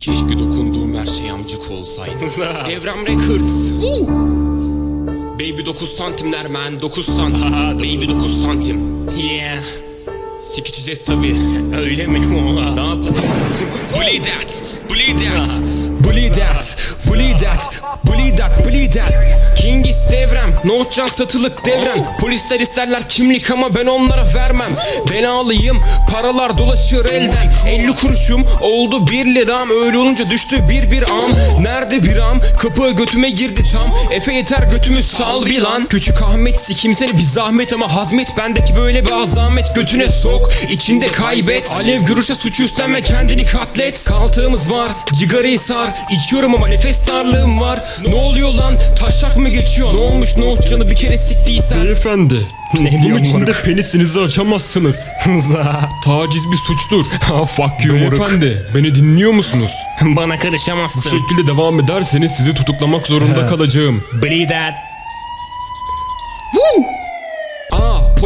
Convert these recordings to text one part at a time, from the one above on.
Keşke dokunduğum her şey amcık olsaydı. Devrem Records. Woo! Baby 9 santimler man 9 santim. Baby 9 santim. Yeah. Sikişeceğiz tabi. Öyle mi? ne yapalım? Bully that. Bully that. Bully that. Bully that. Bully that. Bully that. Devrem. Nohutcan satılık devrem. Polisler isterler kimlik ama ben onlara vermem. Belalıyım. Paralar dolaşır elden. 50 kuruşum oldu 1 liram. Öyle olunca düştü bir bir am. Nerede bir am? Kapı götüme girdi tam. Efe yeter götümü sal bir lan. Küçük Ahmet sikim seni bir zahmet ama hazmet bendeki böyle bir azamet götüne sok. içinde kaybet. Alev görürse suçu üstlenme kendini katlet. Kaltığımız var cigarayı sar. İçiyorum ama nefes darlığım var. Ne oluyor lan? Taşak mı geçiyor? Ne olmuş nohut canı bir kere siktiysen? Beyefendi. Ne Bunun içinde penisinizi açamazsınız. Taciz bir suçtur. Ha fuck you moruk. Beyefendi beni dinliyor musunuz? Bana Bu karışamazsın. şekilde devam ederseniz sizi tutuklamak zorunda kalacağım. Bleed that.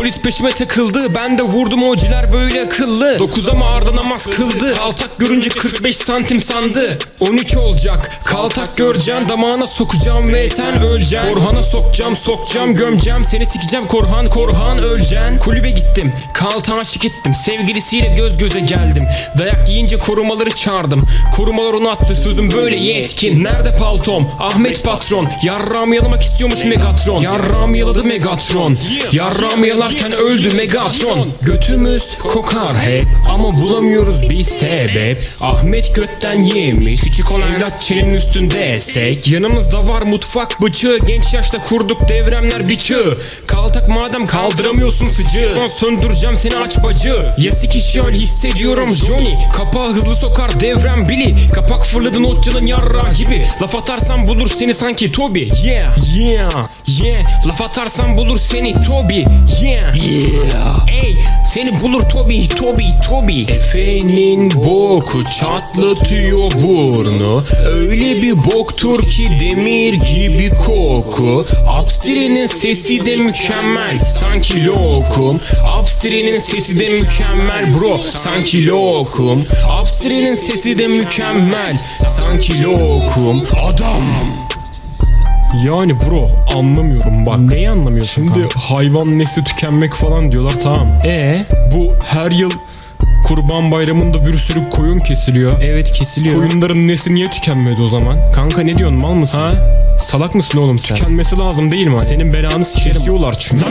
Polis peşime takıldı ben de vurdum ociler böyle akıllı. 9 ama arda namaz kıldı Kaltak görünce 45 santim sandı. 13 olacak kaltak göreceksin damağına sokacağım ve sen öleceksin. Korhan'a sokacağım sokacağım gömeceğim seni sikeceğim Korhan Korhan öleceksin Kulübe gittim kaltağa şık ettim sevgilisiyle göz göze geldim. Dayak yiyince korumaları çağırdım Korumalar onu attı sözüm böyle yetkin. Nerede paltom? Ahmet patron Yarrağımı yalamak istiyormuş Megatron. Yarrağımı yaladı Megatron. Yarrağımı yalarken öldü Megatron. Götümüz kokar hep Ama bulamıyoruz bir sebep. Ahmet götten yemiş Küçük olan evlat çenenin üstünde esek. Yanımızda var mutfak bıçağı Genç yaşta kurduk devremler bir çığ Kaltak madem kaldıramıyorsun sıcı Söndüreceğim seni aç bacı. Ya sikişiyor hissediyorum Johnny. Kapağı hızlı sokar devrem Billy. Kapak fırladı notçunun yarra gibi. Laf atarsan bulur seni sanki Toby. Yeah yeah yeah. Laf atarsan bulur seni Toby. Yeah yeah. Ey seni bulur Toby Toby Toby. Efe'nin boku çatlatıyor burnu. Öyle bir boktur ki demir gibi koku. Abstre'nin sesi de mükemmel sanki lokum. Abstre'nin sesi de mükemmel bro sanki lokum. Abstre'nin sesi de mükemmel sanki lokum. Adam Yani bro anlamıyorum bak. Neyi anlamıyorsun Şimdi hayvan nesli tükenmek falan diyorlar tamam. E Bu her yıl Kurban Bayramı'nda bir sürü koyun kesiliyor. evet kesiliyor Koyunların nesli niye tükenmedi o zaman? Kanka ne diyorsun mal mısın? Ha? Salak mısın oğlum sen? Tükenmesi lazım değil mi? Senin belanı sikerim Kesiyorlar çünkü.